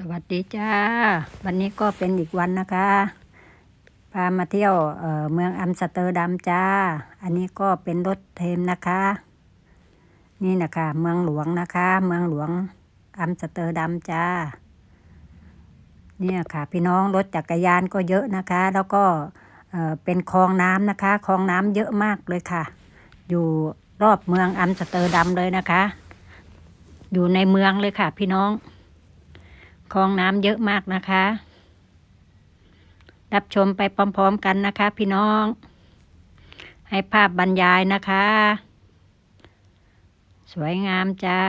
สวัสดีจ้า วันนี้ก็เป็นอีกวันนะคะ พามาเที่ยวเเมืองอัมสเตอร์ดัมจ้า อันนี้ก็เป็นรถเทมนะคะ นี่นะคะ เมืองหลวงนะคะ เมืองหลวงอัมสเตอร์ดัมจ้า เนี่ยค่ะ พี่น้องรถจักรยานก็เยอะนะคะ แล้วก็เเป็นคลองน้ำนะคะคลองน้ำเยอะมากเลยค่ะ อยู่รอบเมืองอัมสเตอร์ดัมเลยนะคะ อยู่ในเมืองเลยค่ะ พี่น้อง องน้ำเยอะมากนะคะ รับชมไปพร้อมๆกันนะคะ พี่น้อง ให้ภาพบรรยายนะคะ สวยงามจ้า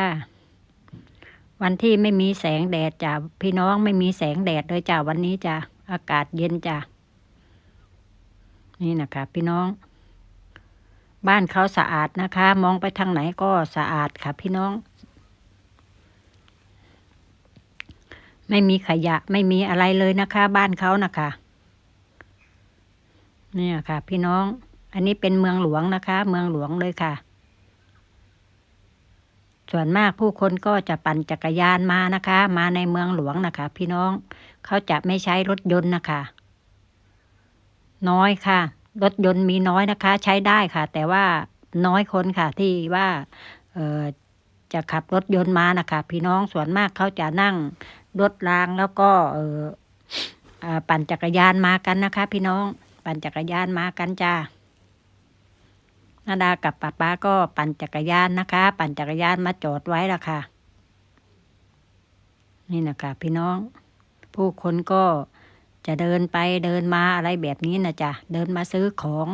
วันที่ไม่มีแสงแดดจ้าพี่น้องไม่มีแสงแดดเลยจ้าวันนี้จ้าอากาศเย็นจ้านี่นะคะ พี่น้อง บ้านเขาสะอาดนะคะ มองไปทางไหนก็สะอาดค่ะ พี่น้อง ไม่มีขยะ ไม่มีอะไรเลยนะคะ บ้านเขานะคะเนี่ยค่ะ พี่น้อง อันนี้เป็นเมืองหลวงนะคะ เมืองหลวงเลยค่ะ ส่วนมากผู้คนก็จะปั่นจักรยานมานะคะ มาในเมืองหลวงนะคะ พี่น้องเขาจะไม่ใช้รถยนต์นะคะ น้อยค่ะ รถยนต์มีน้อยนะคะ ใช้ได้ค่ะ แต่ว่าน้อยคนค่ะ ที่ว่า เออจะขับรถยนต์มานะคะ พี่น้องส่วนมากเขาจะนั่ง รถรางแล้วก็เออปั่นจักรยานมากันนะคะ พี่น้องปั่นจักรยานมากันจ้านาดากับป้าป้าก็ปั่นจักรยานนะคะ ปั่นจักรยานมาจอดไว้ละค่ะ นี่นะคะพี่น้อง ผู้คนก็จะเดินไปเดินมาอะไรแบบนี้นะจ๊ะเดินมาซื้อของ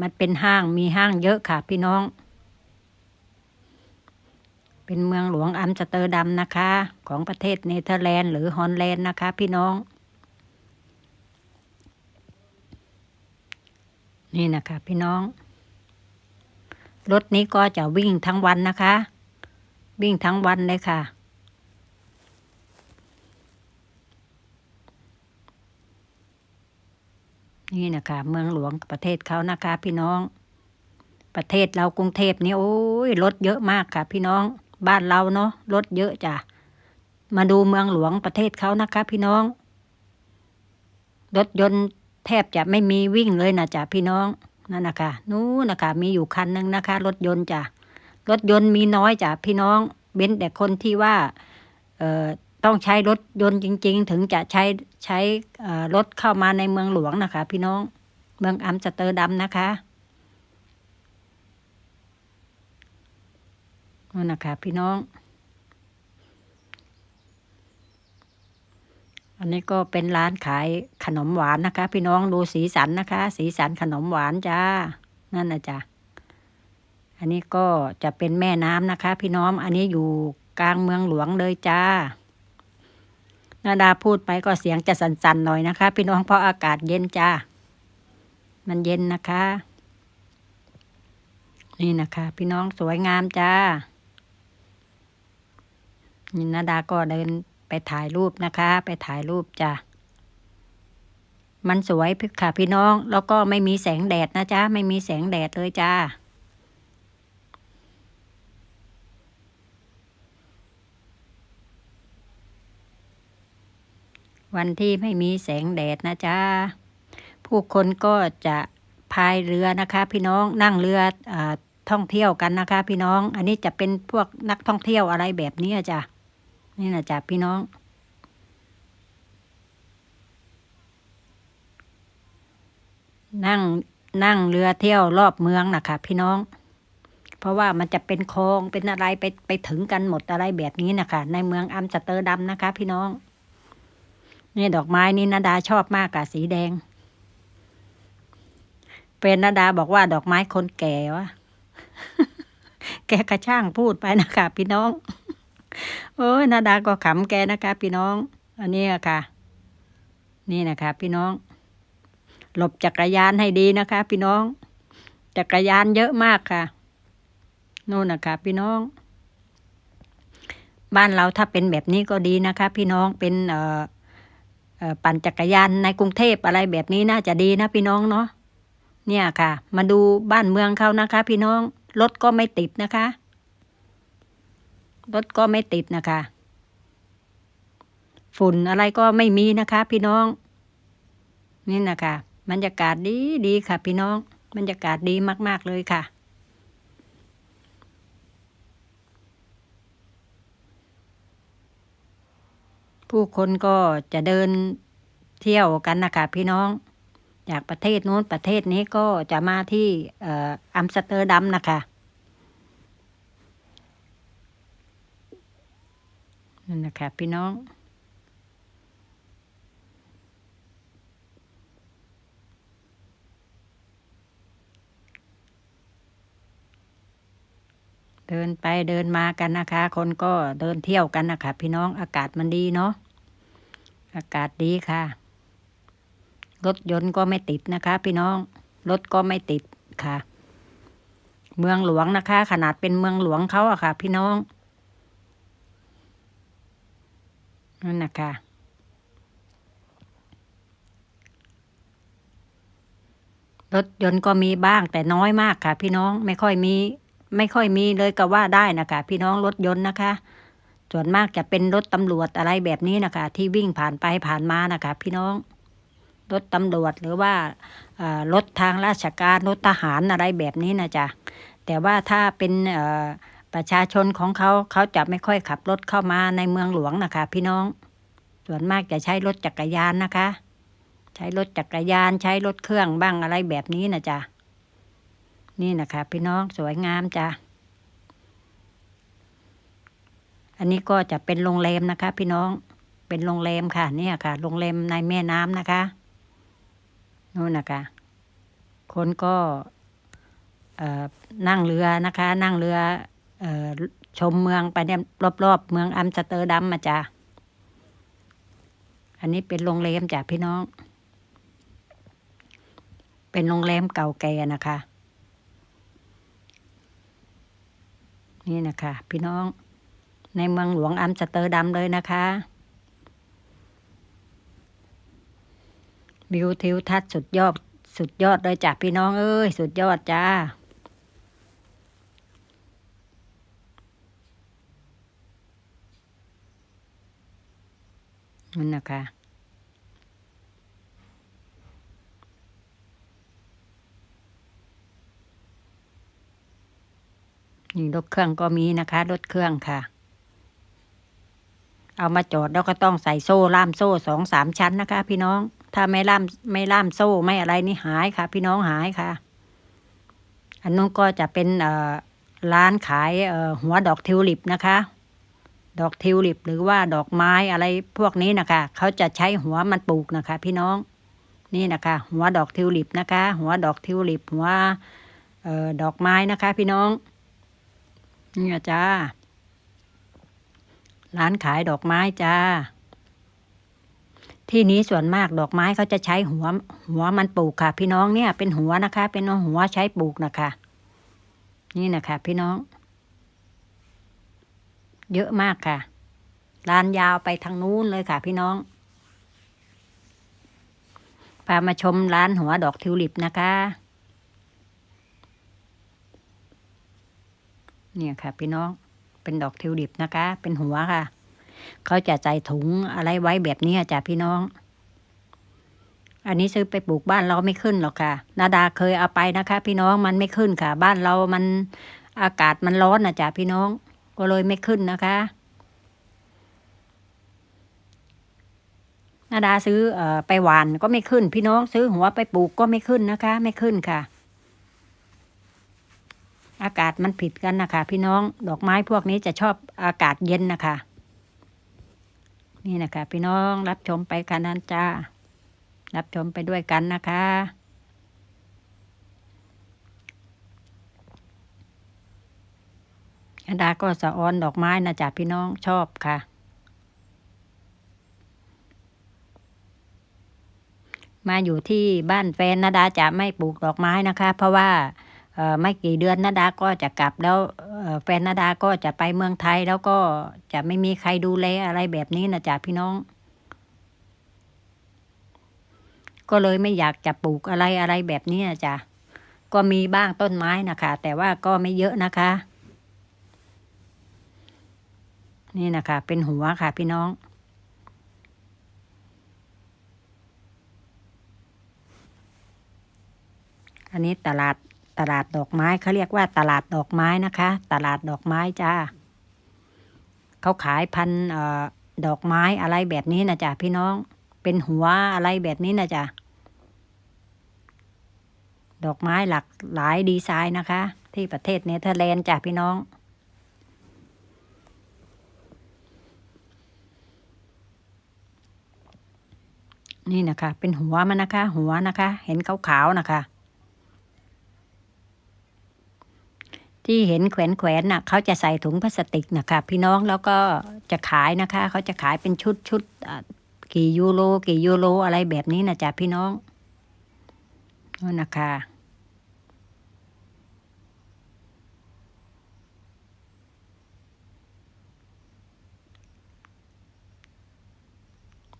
มันเป็นห้างมีห้างเยอะค่ะพี่น้อง เป็นเมืองหลวงอัมสเตอร์ดัมนะคะ ของประเทศเนเธอร์แลนด์หรือฮอลแลนด์นะคะ พี่น้อง นี่นะคะ พี่น้อง รถนี้ก็จะวิ่งทั้งวันนะคะ วิ่งทั้งวันเลยค่ะนี่นะคะเมืองหลวงประเทศเขานะคะ พี่น้อง ประเทศเรากรุงเทพนี่โอ้ยรถเยอะมากค่ะ พี่น้อง บ้านเราเนาะรถเยอะจ้ะ มาดูเมืองหลวงประเทศเขานะคะ พี่น้อง รถยนต์แทบจะไม่มีวิ่งเลยนะจ้ะพี่น้องนั่นนะคะนู้นนะคะมีอยู่คันหนึ่งนะคะ รถยนต์จ้ะรถยนต์มีน้อยจ้ะพี่น้องเบ้นแต่คนที่ว่าเอ่อต้องใช้รถยนต์จริง ๆ ถึงจะใช้ใช้เอ่อรถเข้ามาในเมืองหลวงนะคะ พี่น้องเมืองอัมสเตอร์ดัมนะคะ นั่นนะคะพี่น้อง อันนี้ก็เป็นร้านขายขนมหวานนะคะ พี่น้องดูสีสันนะคะ สีสันขนมหวานจ้า นั่นนะจ้ะอันนี้ก็จะเป็นแม่น้ำนะคะ พี่น้อง อันนี้อยู่กลางเมืองหลวงเลยจ้านาดาพูดไปก็เสียงจะสั่นๆหน่อยนะคะ พี่น้องเพราะอากาศเย็นจ้า มันเย็นนะคะ นี่นะคะ พี่น้องสวยงามจ้า นี่นาดาก็เดินไปถ่ายรูปนะคะ ไปถ่ายรูปจ้ะมันสวยพิค่ะพี่น้อง แล้วก็ไม่มีแสงแดดนะจ๊ะ ไม่มีแสงแดดเลยจ้าวันที่ไม่มีแสงแดดนะจ๊ะ ผู้คนก็จะพายเรือนะคะ พี่น้องนั่งเรืออาท่องเที่ยวกันนะคะ พี่น้อง อันนี้จะเป็นพวกนักท่องเที่ยวอะไรแบบนี้จ้ะ นี่นะจ๊ะพี่น้อง นั่งนั่งเรือเที่ยวรอบเมืองนะคะพี่น้อง เพราะว่ามันจะเป็นคลองเป็นอะไรไปไปถึงกันหมดอะไรแบบนี้นะคะในเมืองอัมสเตอร์ดัมนะคะ พี่น้อง นี่ดอกไม้นี่นาดาชอบมากอะสีแดงเป็นนาดาบอกว่าดอกไม้คนแก่วะ แกกระช่างพูดไปนะคะพี่น้อง โอ้ยนาดาก็ขำแกนะคะ พี่น้อง อันนี้ค่ะ นี่นะคะ พี่น้อง หลบจักรยานให้ดีนะคะ พี่น้อง จักรยานเยอะมากค่ะนู่นนะคะ พี่น้อง บ้านเราถ้าเป็นแบบนี้ก็ดีนะคะ พี่น้องเป็นเอ่อปั่นจักรยานในกรุงเทพอะไรแบบนี้น่าจะดีนะพี่น้องเนาะเนี่ยค่ะ มาดูบ้านเมืองเขานะคะ พี่น้องรถก็ไม่ติดนะคะ รถก็ไม่ติดนะคะ ฝุ่นอะไรก็ไม่มีนะคะ พี่น้อง นี่นะคะบรรยากาศดีดีค่ะ พี่น้องบรรยากาศดีมาก ๆ เลยค่ะ ผู้คนก็จะเดินเที่ยวกันนะคะพี่น้องจากประเทศโน้นประเทศนี้ก็จะมาที่อัมสเตอร์ดัมนะคะ นั่นนะคะพี่น้อง เดินไปเดินมากันนะคะ คนก็เดินเที่ยวกันนะคะพี่น้องอากาศมันดีเนาะอากาศดีค่ะ รถยนต์ก็ไม่ติดนะคะ พี่น้อง รถก็ไม่ติดค่ะ เมืองหลวงนะคะ ขนาดเป็นเมืองหลวงเขาอะค่ะ พี่น้อง นั่นนะคะรถยนต์ก็มีบ้างแต่น้อยมากค่ะ พี่น้องไม่ค่อยมี ไม่ค่อยมีเลยก็ว่าได้นะคะ พี่น้องรถยนต์นะคะ ส่วนมากจะเป็นรถตำรวจอะไรแบบนี้นะคะ ที่วิ่งผ่านไปผ่านมานะคะ พี่น้องรถตำรวจหรือว่ารถทางราชการรถทหารอะไรแบบนี้นะจ๊ะแต่ว่าถ้าเป็น ประชาชนของเขาเขาจะไม่ค่อยขับรถเข้ามาในเมืองหลวงนะคะ พี่น้อง ส่วนมากจะใช้รถจักรยานนะคะ ใช้รถจักรยานใช้รถเครื่องบ้างอะไรแบบนี้นะจ๊ะนี่นะคะ พี่น้องสวยงามจ้ะอันนี้ก็จะเป็นโรงแรมนะคะ พี่น้องเป็นโรงแรมค่ะ เนี่ยค่ะ โรงแรมในแม่น้ำนะคะนู่นนะคะ คนก็นั่งเรือนะคะ นั่งเรือ ชมเมืองไปเนี่ยรอบๆ เมืองอัมสเตอร์ดัมมาจ้ะอันนี้เป็นโรงแรมจ้ะพี่น้อง เป็นโรงแรมเก่าแก่นะคะ นี่นะคะ พี่น้อง ในเมืองหลวงอัมสเตอร์ดัมเลยนะคะวิวทิวทัศน์สุดยอด สุดยอดเลยจ้ะพี่น้องเอ้ย สุดยอดจ้า นั่นนะคะ นี่รถเครื่องก็มีนะคะ รถเครื่องค่ะ เอามาจอดแล้วก็ต้องใส่โซ่ล่ามโซ่สองสามชั้นนะคะ พี่น้อง ถ้าไม่ล่ามไม่ล่ามโซ่ไม่อะไรนี่หายค่ะ พี่น้องหายค่ะ อันนู้นก็จะเป็นร้านขายหัวดอกทิวลิปนะคะ ดอกทิวลิป หรือว่าดอกไม้อะไรพวกนี้นะคะ เขาจะใช้หัวมันปลูกนะคะ พี่น้องนี่นะคะ หัวดอกทิวลิปนะคะ หัวดอกทิวลิป หัวดอกไม้นะคะ พี่น้องนี่จ้าร้านขายดอกไม้จ้า ที่นี้ส่วนมากดอกไม้เขาจะใช้หัว หัวมันปลูกค่ะ พี่น้องเนี่ยเป็นหัวนะคะ เป็นหัวใช้ปลูกนะคะ นี่นะคะ พี่น้อง เยอะมากค่ะลานยาวไปทางนู้นเลยค่ะ พี่น้อง พามาชมร้านหัวดอกทิวลิปนะคะ เนี่ยค่ะ พี่น้อง เป็นดอกทิวลิปนะคะ เป็นหัวค่ะ เขาจะใส่ถุงอะไรไว้แบบนี้จ้ะพี่น้อง อันนี้ซื้อไปปลูกบ้านเราไม่ขึ้นหรอกค่ะ นาดาเคยเอาไปนะคะ พี่น้อง มันไม่ขึ้นค่ะ บ้านเรามันอากาศมันร้อนนะจ้ะพี่น้อง ก็เลยไม่ขึ้นนะคะนาดาซื้ออไปหวานก็ไม่ขึ้น พี่น้องซื้อหัวไปปลูกก็ไม่ขึ้นนะคะ ไม่ขึ้นค่ะ อากาศมันผิดกันนะคะ พี่น้องดอกไม้พวกนี้จะชอบอากาศเย็นนะคะ นี่นะคะ พี่น้องรับชมไปกันนั้นจ้า รับชมไปด้วยกันนะคะ อันดาก็สะออนดอกไม้นะจ๊ะพี่น้องชอบค่ะ มาอยู่ที่บ้านแฟนนาดาจะไม่ปลูกดอกไม้นะคะ เพราะว่าไม่กี่เดือนนาดาก็จะกลับแล้วแฟนนาดาก็จะไปเมืองไทยแล้วก็จะไม่มีใครดูแลอะไรแบบนี้นะจ๊ะพี่น้อง ก็เลยไม่อยากจะปลูกอะไรอะไรแบบนี้นะจ๊ะก็มีบ้างต้นไม้นะคะ แต่ว่าก็ไม่เยอะนะคะ นี่นะคะ เป็นหัวค่ะพี่น้อง อันนี้ตลาดตลาดดอกไม้เขาเรียกว่าตลาดดอกไม้นะคะ ตลาดดอกไม้จ้าเขาขายพันดอกไม้อะไรแบบนี้นะจ๊ะพี่น้อง เป็นหัวอะไรแบบนี้นะจ๊ะดอกไม้หลากหลายดีไซน์นะคะ ที่ประเทศเนเธอร์แลนด์จ้ะพี่น้อง นี่นะคะ เป็นหัวมันนะคะ หัวนะคะ เห็นขาวๆนะคะ ที่เห็นแขวนๆน่ะเขาจะใส่ถุงพลาสติกนะคะ พี่น้องแล้วก็จะขายนะคะ เขาจะขายเป็นชุดชุดกี่ยูโรกี่ยูโรอะไรแบบนี้นะจ๊ะพี่น้องนั่นนะคะ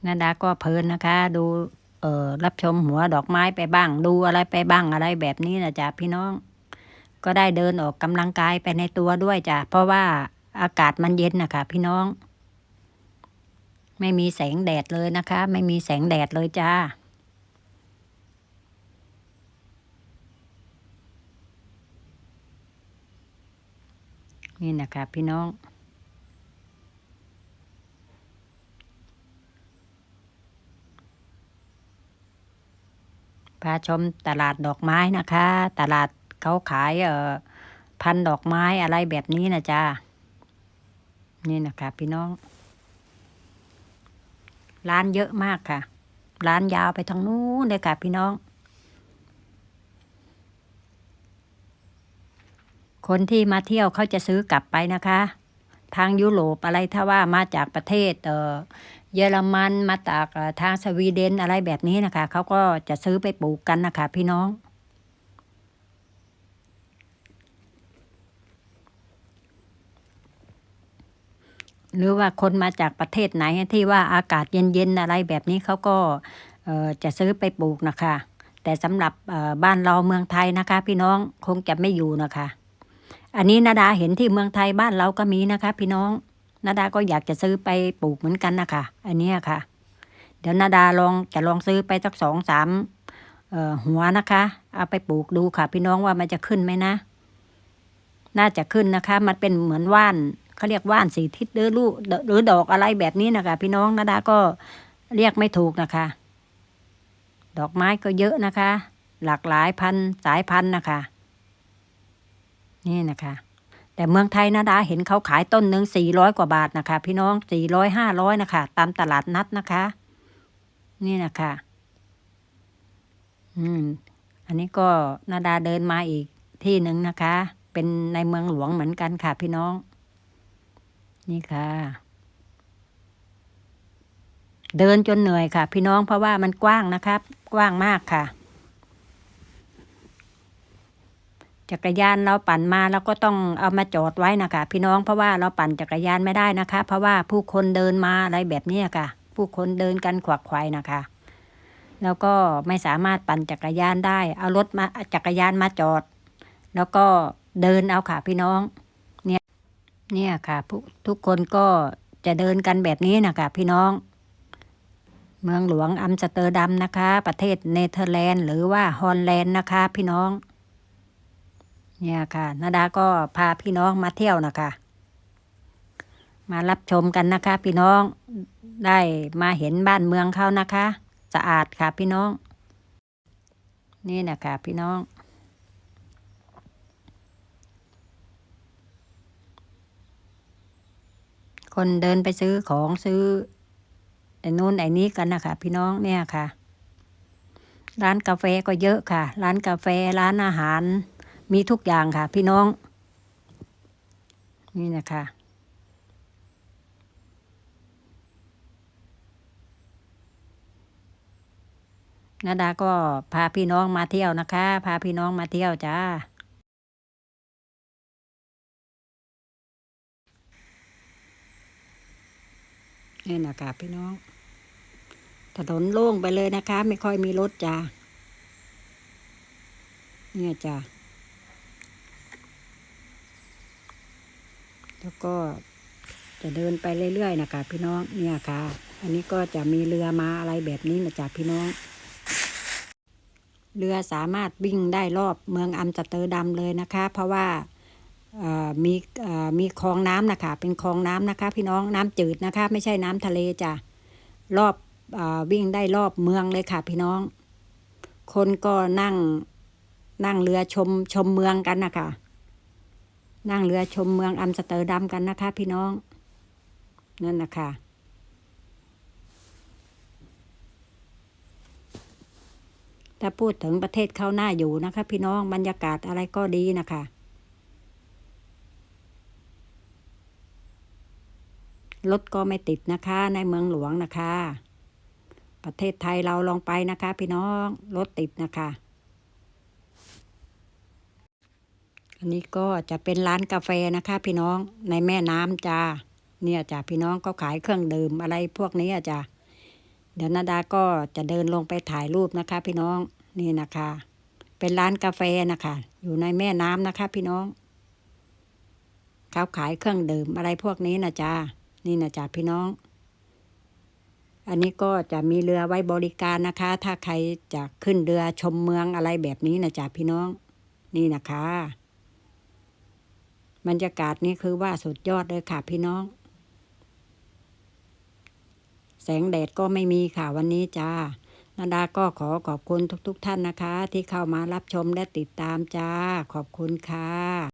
นาดาก็เพลินนะคะ ดูเอ่อรับชมหัวดอกไม้ไปบ้าง ดูอะไรไปบ้างอะไรแบบนี้นะจ๊ะพี่น้อง ก็ได้เดินออกกำลังกายไปในตัวด้วยจ้ะเพราะว่าอากาศมันเย็นนะคะพี่น้อง ไม่มีแสงแดดเลยนะคะ ไม่มีแสงแดดเลยจ้านี่นะคะพี่น้อง พาชมตลาดดอกไม้นะคะ ตลาดเขาขายเอ่อพันดอกไม้อะไรแบบนี้นะจ๊ะนี่นะคะพี่น้อง ร้านเยอะมากค่ะ ร้านยาวไปทางนู้นเลยค่ะพี่น้อง คนที่มาเที่ยวเขาจะซื้อกลับไปนะคะ ทางยุโรปอะไรถ้าว่ามาจากประเทศเเยอรมันมาจากทางสวีเดนอะไรแบบนี้นะคะเขาก็จะซื้อไปปลูกกันนะคะ พี่น้อง หรือว่าคนมาจากประเทศไหนที่ว่าอากาศเย็นๆอะไรแบบนี้เขาก็จะซื้อไปปลูกนะคะ แต่สำหรับบ้านเราเมืองไทยนะคะ พี่น้องคงจะไม่อยู่นะคะ อันนี้นาดาเห็นที่เมืองไทยบ้านเราก็มีนะคะ พี่น้องนาดาก็อยากจะซื้อไปปลูกเหมือนกันนะคะอันนี้ค่ะ เดี๋ยวนาดาลองจะลองซื้อไปสักสองสามหัวนะคะ เอาไปปลูกดูค่ะ พี่น้องว่ามันจะขึ้นไหมนะ น่าจะขึ้นนะคะ มันเป็นเหมือนว่านเขาเรียกว่านสีทิศหรือลูกหรือดอกอะไรแบบนี้นะคะ พี่น้องนาดาก็เรียกไม่ถูกนะคะ ดอกไม้ก็เยอะนะคะ หลากหลายพันสายพันธุ์นะคะ นี่นะคะแต่เมืองไทยนะดาเห็นเขาขายต้นหนึ่งสี่ร้อยกว่าบาทนะคะ พี่น้องสี่ร้อยห้าร้อยนะคะ ตามตลาดนัดนะคะ นี่นะคะ อืม อันนี้ก็นาดาเดินมาอีกที่หนึ่งนะคะ เป็นในเมืองหลวงเหมือนกันค่ะ พี่น้อง นี่ค่ะ เดินจนเหนื่อยค่ะ พี่น้องเพราะว่ามันกว้างนะครับ กว้างมากค่ะ จักรยานเราปั่นมาเราก็ต้องเอามาจอดไว้นะคะพี่น้องเพราะว่าเราปั่นจักรยานไม่ได้นะคะ เพราะว่าผู้คนเดินมาอะไรแบบนี้ค่ะ ผู้คนเดินกันขวักไขว่นะคะ แล้วก็ไม่สามารถปั่นจักรยานได้ เอารถมาจักรยานมาจอด แล้วก็เดินเอาค่ะพี่น้อง เนี่ยเนี่ยค่ะทุกคนก็จะเดินกันแบบนี้นะคะพี่น้องเมืองหลวงอัมสเตอร์ดัมนะคะ ประเทศเนเธอร์แลนด์หรือว่าฮอลแลนด์นะคะ พี่น้อง เนี่ยค่ะนาดาก็พาพี่น้องมาเที่ยวนะคะ มารับชมกันนะคะ พี่น้องได้มาเห็นบ้านเมืองเขานะคะ สะอาดค่ะพี่น้อง นี่นะคะพี่น้องคนเดินไปซื้อของซื้อไอ้นู้นไอ้นี้กันนะคะพี่น้องเนี่ยค่ะ ร้านกาแฟก็เยอะค่ะ ร้านกาแฟร้านอาหาร มีทุกอย่างค่ะ พี่น้อง นี่นะคะนาดาก็พาพี่น้องมาเที่ยวนะคะ พาพี่น้องมาเที่ยวจ้า นี่นะคะพี่น้อง ถนนโล่งไปเลยนะคะ ไม่ค่อยมีรถจ้า เนี่ยจ้า แล้วก็จะเดินไปเรื่อยๆนะคะพี่น้องเนี่ยค่ะ อันนี้ก็จะมีเรือมาอะไรแบบนี้นะจ๊ะพี่น้อง เรือสามารถวิ่งได้รอบเมืองอัมสเตอร์ดัมเลยนะคะ เพราะว่ามีมีคลองน้ำนะคะ เป็นคลองน้ำนะคะ พี่น้องน้ำจืดนะคะ ไม่ใช่น้ำทะเลจ้ะรอบอวิ่งได้รอบเมืองเลยค่ะ พี่น้อง คนก็นั่งนั่งเรือชมชมเมืองกันนะคะ นั่งเรือชมเมืองอัมสเตอร์ดัมกันนะคะ พี่น้อง นั่นนะคะถ้าพูดถึงประเทศเขาหน้าอยู่นะคะ พี่น้องบรรยากาศอะไรก็ดีนะคะ รถก็ไม่ติดนะคะในเมืองหลวงนะคะ ประเทศไทยเราลองไปนะคะ พี่น้องรถติดนะคะ อันนี้ก็จะเป็นร้านกาแฟนะคะ พี่น้องในแม่น้ำจ้าเนี่ยจ้ะพี่น้องก็ขายเครื่องดื่มอะไรพวกนี้อะจ้ะเดี๋ยวนาดาก็จะเดินลงไปถ่ายรูปนะคะ พี่น้องนี่นะคะ เป็นร้านกาแฟนะคะ อยู่ในแม่น้ำนะคะ พี่น้องเขาขายเครื่องดื่มอะไรพวกนี้นะจ้านี่นะจ้ะพี่น้อง อันนี้ก็จะมีเรือไว้บริการนะคะ ถ้าใครจะขึ้นเรือชมเมืองอะไรแบบนี้นะจ้ะพี่น้อง นี่นะคะ บรรยากาศนี่คือว่าสุดยอดเลยค่ะพี่น้อง แสงแดดก็ไม่มีค่ะวันนี้จ้านาดาก็ขอขอบคุณทุกๆทท่านนะคะ ที่เข้ามารับชมและติดตามจ้า ขอบคุณค่ะ